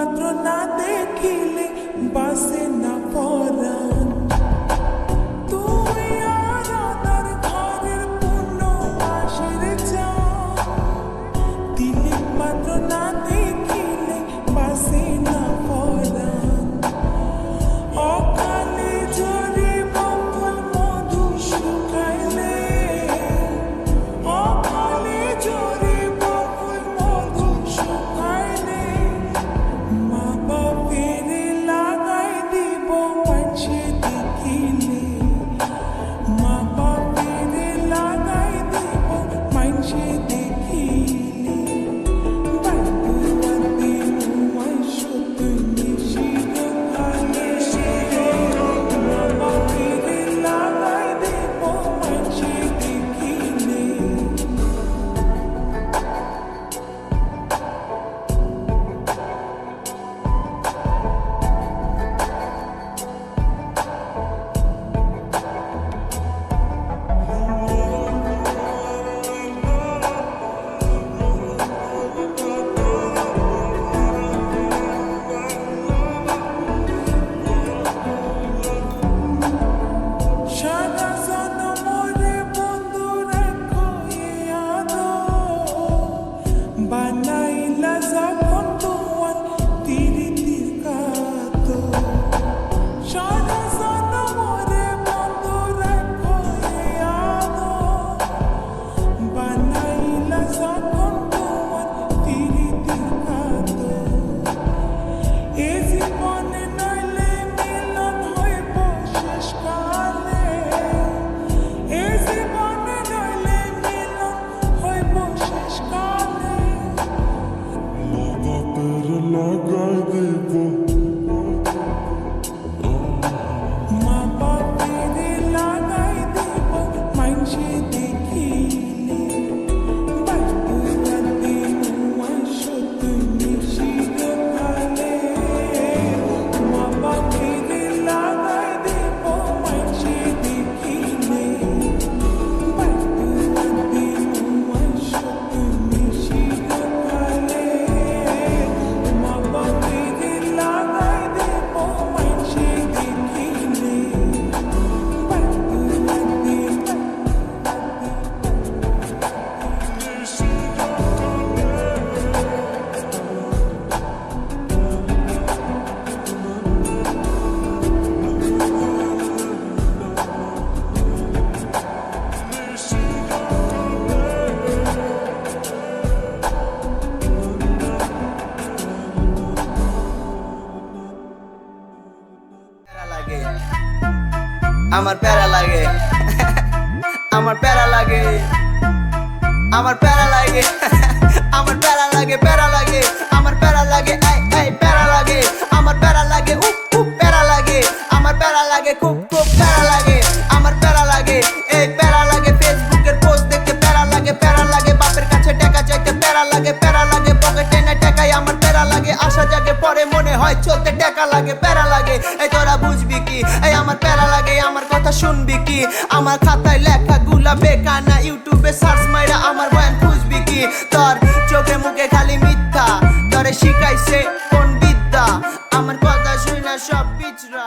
patrona de Quilen. Nana in Lazaro. আমার প্যারা লাগে। আমার প্যারা লাগে। আমার প্যারা লাগে। আমার প্যারা লাগে প্যারা লাগে। আমার প্যারা লাগে, এই প্যারা লাগে। আমার প্যারা লাগে উপ উপ প্যারা লাগে। আমার প্যারা লাগে, খুব খুব প্যারা ভাই চলতে টাকা লাগে, প্যারা লাগে। এই তোরা বুঝবি কি? এই আমার প্যারা লাগে আমার কথা শুনবি কি? আমার খাতায় লেখা গুলা বেকানা ইউটিউবে সার্চ মাইরা আমার বয়ান বুঝবি কি? তোর চোখে মুখে খালি মিথ্যা, তোরে শিখাইছে কোন বিদ্যা? আমার কথা শুনে সব পিছরা